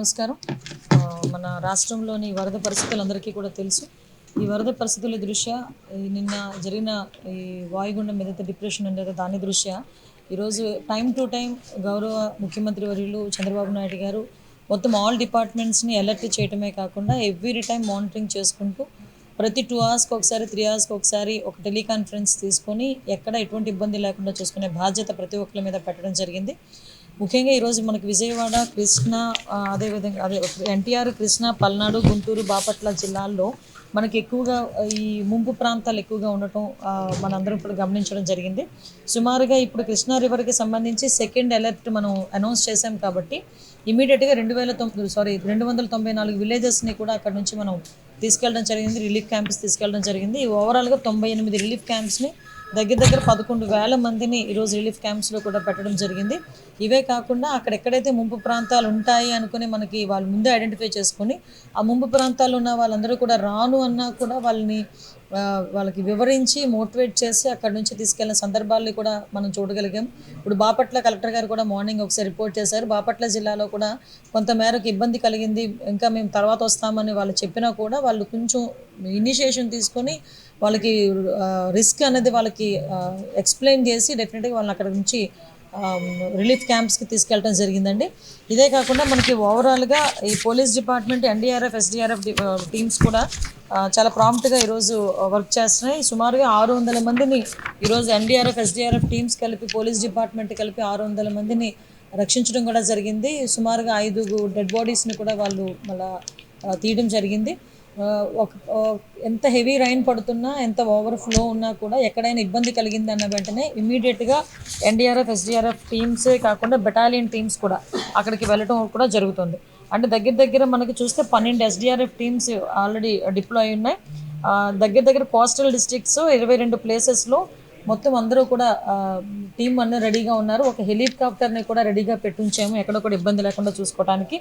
నమస్కారం. మన రాష్ట్రంలోని వరద పరిస్థితులు అందరికీ కూడా తెలుసు. ఈ వరద పరిస్థితుల దృష్ట్యా నిన్న జరిగిన ఈ వాయుగుండం మీద డిప్రెషన్ ఉండేది దాని దృష్ట్యా ఈరోజు టైం టు టైం గౌరవ ముఖ్యమంత్రి వర్యులు చంద్రబాబు నాయుడు గారు మొత్తం ఆల్ డిపార్ట్మెంట్స్ని అలర్ట్ చేయటమే కాకుండా ఎవ్రీ టైం మానిటరింగ్ చేసుకుంటూ ప్రతి టూ అవర్స్కి ఒకసారి త్రీ అవర్స్కి ఒకసారి ఒక టెలికాన్ఫరెన్స్ తీసుకొని ఎక్కడ ఎటువంటి ఇబ్బంది లేకుండా చూసుకునే బాధ్యత ప్రతి ఒక్కరి మీద పెట్టడం జరిగింది. ముఖ్యంగా ఈరోజు మనకి విజయవాడ కృష్ణ అదేవిధంగా అదే ఎన్టీఆర్ కృష్ణ పల్నాడు గుంటూరు బాపట్ల జిల్లాల్లో మనకి ఎక్కువగా ఈ ముంపు ప్రాంతాలు ఎక్కువగా ఉండటం మనందరం ఇప్పుడు గమనించడం జరిగింది. సుమారుగా ఇప్పుడు కృష్ణా రివర్కి సంబంధించి సెకండ్ అలర్ట్ మనం అనౌన్స్ చేశాం కాబట్టి ఇమీడియట్గా రెండు వేల తొమ్మిది సారీ రెండు వందల తొంభై నాలుగు విలేజెస్ని కూడా అక్కడ నుంచి మనం తీసుకెళ్ళడం జరిగింది. రిలీఫ్ క్యాంప్స్ తీసుకెళ్ళడం జరిగింది. ఓవరాల్గా తొంభై ఎనిమిది రిలీఫ్ క్యాంప్స్ని దగ్గర దగ్గర పదకొండు వేల మందిని ఈరోజు రిలీఫ్ క్యాంప్స్లో కూడా పెట్టడం జరిగింది. ఇవే కాకుండా అక్కడ ఎక్కడైతే ముంపు ప్రాంతాలు ఉంటాయి అనుకుని మనకి వాళ్ళు ముందే ఐడెంటిఫై చేసుకొని ఆ ముంపు ప్రాంతాల్లో ఉన్న వాళ్ళందరూ కూడా రాను అన్నా కూడా వాళ్ళని వాళ్ళకి వివరించి మోటివేట్ చేసి అక్కడ నుంచి తీసుకెళ్ళిన సందర్భాల్ని కూడా మనం చూడగలిగాం. ఇప్పుడు బాపట్ల కలెక్టర్ గారు కూడా మార్నింగ్ ఒకసారి రిపోర్ట్ చేశారు. బాపట్ల జిల్లాలో కూడా కొంత మేరకు ఇబ్బంది కలిగింది. ఇంకా మేము తర్వాత వస్తామని వాళ్ళు చెప్పినా కూడా వాళ్ళు కొంచెం ఇనిషియేషన్ తీసుకొని వాళ్ళకి రిస్క్ అనేది వాళ్ళకి ఎక్స్ప్లెయిన్ చేసి డెఫినెట్గా వాళ్ళని అక్కడ నుంచి రిలీఫ్ క్యాంప్స్కి తీసుకెళ్ళడం జరిగిందండి. ఇదే కాకుండా మనకి ఓవరాల్గా ఈ police department NDRF SDRF teams కూడా చాలా ప్రాంప్ట్గా ఈరోజు వర్క్ చేస్తున్నాయి. సుమారుగా ఆరు వందల మందిని ఈరోజు ఎన్డీఆర్ఎఫ్ ఎస్డీఆర్ఎఫ్ టీమ్స్ కలిపి పోలీస్ డిపార్ట్మెంట్ కలిపి ఆరు వందల మందిని రక్షించడం కూడా జరిగింది. సుమారుగా ఐదు డెడ్ బాడీస్ని కూడా వాళ్ళు మళ్ళా తీయడం జరిగింది. ఒక ఎంత హెవీ రైన్ పడుతున్నా ఎంత ఓవర్ ఫ్లో ఉన్నా కూడా ఎక్కడైనా ఇబ్బంది కలిగింది అన్న వెంటనే ఇమీడియట్గా ఎన్డీఆర్ఎఫ్ ఎస్డీఆర్ఎఫ్ టీమ్సే కాకుండా బెటాలియన్ టీమ్స్ కూడా అక్కడికి వెళ్ళటం కూడా జరుగుతుంది. అంటే దగ్గర దగ్గర మనకి చూస్తే పన్నెండు ఎస్డీఆర్ఎఫ్ టీమ్స్ ఆల్రెడీ డిప్లాయ్ ఉన్నాయి. దగ్గర దగ్గర కోస్టల్ డిస్ట్రిక్ట్స్ ఇరవై రెండు ప్లేసెస్లో మొత్తం అందరూ కూడా టీం అన్న రెడీగా ఉన్నారు. ఒక హెలికాప్టర్ని కూడా రెడీగా పెట్టుంచాము ఎక్కడ కూడా ఇబ్బంది లేకుండా చూసుకోవడానికి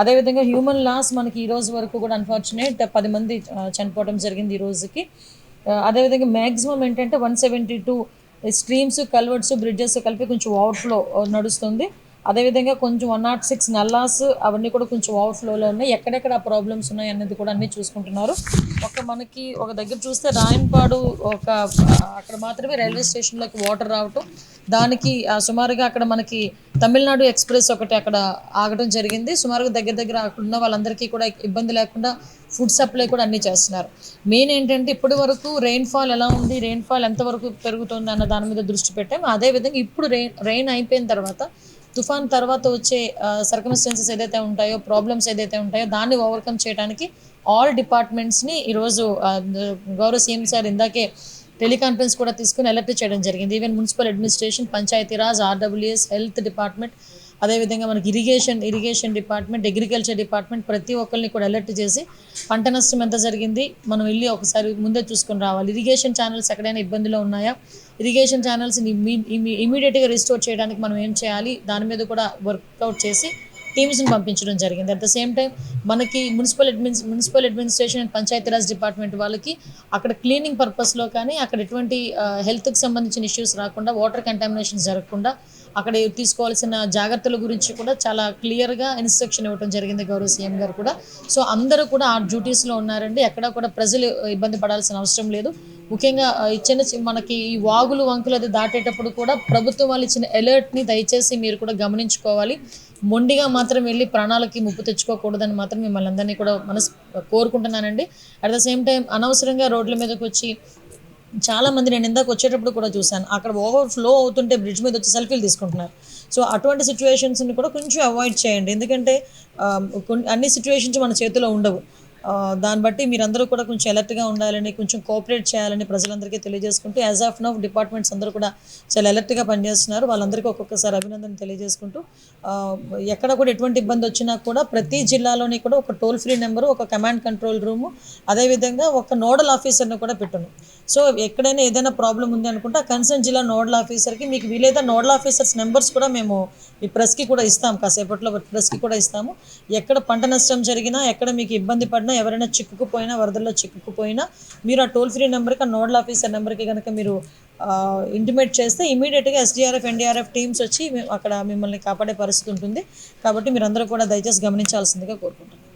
అదేవిధంగా హ్యూమన్ లాస్ మనకి ఈ రోజు వరకు కూడా అన్ఫార్చునేట్ పది మంది చనిపోవడం జరిగింది ఈ రోజుకి. అదేవిధంగా మ్యాక్సిమం ఏంటంటే one seventy two streams culverts bridges కలిపి కొంచెం ఓవర్ఫ్లో నడుస్తుంది. అదేవిధంగా కొంచెం వన్ నాట్ సిక్స్ నల్లాస్ అవన్నీ కూడా కొంచెం ఓవర్ఫ్లోలో ఉన్నాయి. ఎక్కడెక్కడ ప్రాబ్లమ్స్ ఉన్నాయి అనేది కూడా అన్నీ చూసుకుంటున్నారు. ఒక మనకి ఒక దగ్గర చూస్తే రాయన్పాడు ఒక అక్కడ మాత్రమే రైల్వే స్టేషన్లోకి వాటర్ రావటం. దానికి సుమారుగా అక్కడ మనకి తమిళనాడు ఎక్స్ప్రెస్ ఒకటి అక్కడ ఆగడం జరిగింది. సుమారుగా దగ్గర దగ్గర అక్కడ ఉన్న వాళ్ళందరికీ కూడా ఇబ్బంది లేకుండా ఫుడ్ సప్లై కూడా అన్నీ చేస్తున్నారు. మెయిన్ ఏంటంటే ఇప్పటి వరకు రెయిన్ఫాల్ ఎలా ఉంది రెయిన్ఫాల్ ఎంతవరకు పెరుగుతుంది అన్న దాని మీద దృష్టి పెట్టాం అదేవిధంగా ఇప్పుడు రెయిన్ రెయిన్ అయిపోయిన తర్వాత తుఫాన్ తర్వాత వచ్చే సర్కమ్స్టెన్సెస్ ఏదైతే ఉంటాయో ప్రాబ్లమ్స్ ఏదైతే ఉంటాయో దాన్ని ఓవర్కమ్ చేయడానికి ఆల్ డిపార్ట్మెంట్స్ని ఈరోజు గౌరవ సీఎం సార్ ఇందాకే టెలికాన్ఫరెన్స్ కూడా తీసుకుని అలర్ట్ చేయడం జరిగింది. Even municipal administration Panchayati Raj RWS health department అదేవిధంగా మనకి irrigation irrigation department agriculture department ప్రతి ఒక్కరిని కూడా అలర్ట్ చేసి పంట నష్టం ఎంత జరిగింది మనం వెళ్ళి ఒకసారి ముందే చూసుకొని రావాలి. ఇరిగేషన్ ఛానల్స్ ఎక్కడైనా ఇబ్బందిలో ఉన్నాయా? ఇరిగేషన్ ఛానల్స్ని ఇమీడియట్గా రిస్టోర్ చేయడానికి మనం ఏం చేయాలి? దాని మీద కూడా వర్కౌట్ చేసి టీమ్స్ని పంపించడం జరిగింది. అట్ ద సేమ్ టైం మనకి municipal admin municipal administration and Panchayati Raj department వాళ్ళకి అక్కడ క్లీనింగ్ పర్పస్లో కానీ అక్కడ ఎటువంటి హెల్త్కి సంబంధించిన ఇష్యూస్ రాకుండా వాటర్ కంటామినేషన్ జరగకుండా అక్కడ తీసుకోవాల్సిన జాగ్రత్తల గురించి కూడా చాలా క్లియర్గా ఇన్స్ట్రక్షన్ ఇవ్వడం జరిగింది గౌరవ సీఎం గారు కూడా. సో అందరూ కూడా ఆ డ్యూటీస్లో ఉన్నారండి. ఎక్కడ కూడా ప్రజలు ఇబ్బంది పడాల్సిన అవసరం లేదు. ముఖ్యంగా ఇచ్చిన చి- మనకి ఈ వాగులు వంకులు అది దాటేటప్పుడు కూడా ప్రభుత్వం వాళ్ళు ఇచ్చిన అలర్ట్ని దయచేసి మీరు కూడా గమనించుకోవాలి. మొండిగా మాత్రం వెళ్ళి ప్రాణాలకి ముప్పు తెచ్చుకోకూడదని మాత్రం మిమ్మల్ని అందరినీ కూడా మనసు కోరుకుంటున్నానండి. అట్ ద సేమ్ టైం అనవసరంగా రోడ్ల మీదకి వచ్చి చాలా మంది నేను ఇందాక వచ్చేటప్పుడు కూడా చూశాను. అక్కడ ఓవర్ ఫ్లో అవుతుంటే బ్రిడ్జ్ మీద వచ్చి సెల్ఫీలు తీసుకుంటున్నారు. సో అటువంటి సిచ్యువేషన్స్ని కూడా కొంచెం అవాయిడ్ చేయండి. ఎందుకంటే కొన్ని అన్ని సిచ్యువేషన్స్ మన చేతిలో ఉండవు. దాన్ని బట్టి మీరందరూ కూడా కొంచెం అలర్ట్గా ఉండాలని కొంచెం కోఆపరేట్ చేయాలని ప్రజలందరికీ తెలియజేసుకుంటూ యాజ్ ఆఫ్ నౌ డిపార్ట్మెంట్స్ అందరూ కూడా చాలా అలర్ట్గా పనిచేస్తున్నారు. వాళ్ళందరికీ ఒక్కొక్కసారి అభినందన తెలియజేసుకుంటూ ఎక్కడ కూడా ఎటువంటి ఇబ్బంది వచ్చినా కూడా ప్రతి జిల్లాలోని కూడా ఒక టోల్ ఫ్రీ నెంబరు ఒక కమాండ్ కంట్రోల్ రూము అదేవిధంగా ఒక నోడల్ ఆఫీసర్ను కూడా పెట్టున్నాం సో ఎక్కడైనా ఏదైనా ప్రాబ్లం ఉంది అనుకుంటే ఆ కన్సర్న్ జిల్లా నోడల్ ఆఫీసర్కి మీకు వీలైతే నోడల్ ఆఫీసర్స్ నెంబర్స్ కూడా మేము ఈ ప్రెస్కి కూడా ఇస్తాం కాసేపట్లో ప్రెస్కి కూడా ఇస్తాము. ఎక్కడ పంట నష్టం జరిగినా ఎక్కడ మీకు ఇబ్బంది పడినా ఎవరైనా చిక్కుకుపోయినా వరదల్లో చిక్కుకుపోయినా మీరు ఆ టోల్ ఫ్రీ నెంబర్కి ఆ నోడల్ ఆఫీసర్ నెంబర్కి కనుక మీరు ఇంటిమేట్ చేస్తే ఇమీడియట్గా ఎస్డిఆర్ఎఫ్ ఎన్డీఆర్ఎఫ్ టీమ్స్ వచ్చి అక్కడ మిమ్మల్ని కాపాడే పరిస్థితి ఉంటుంది. కాబట్టి మీరందరూ కూడా దయచేసి గమనించాల్సిందిగా కోరుకుంటున్నాను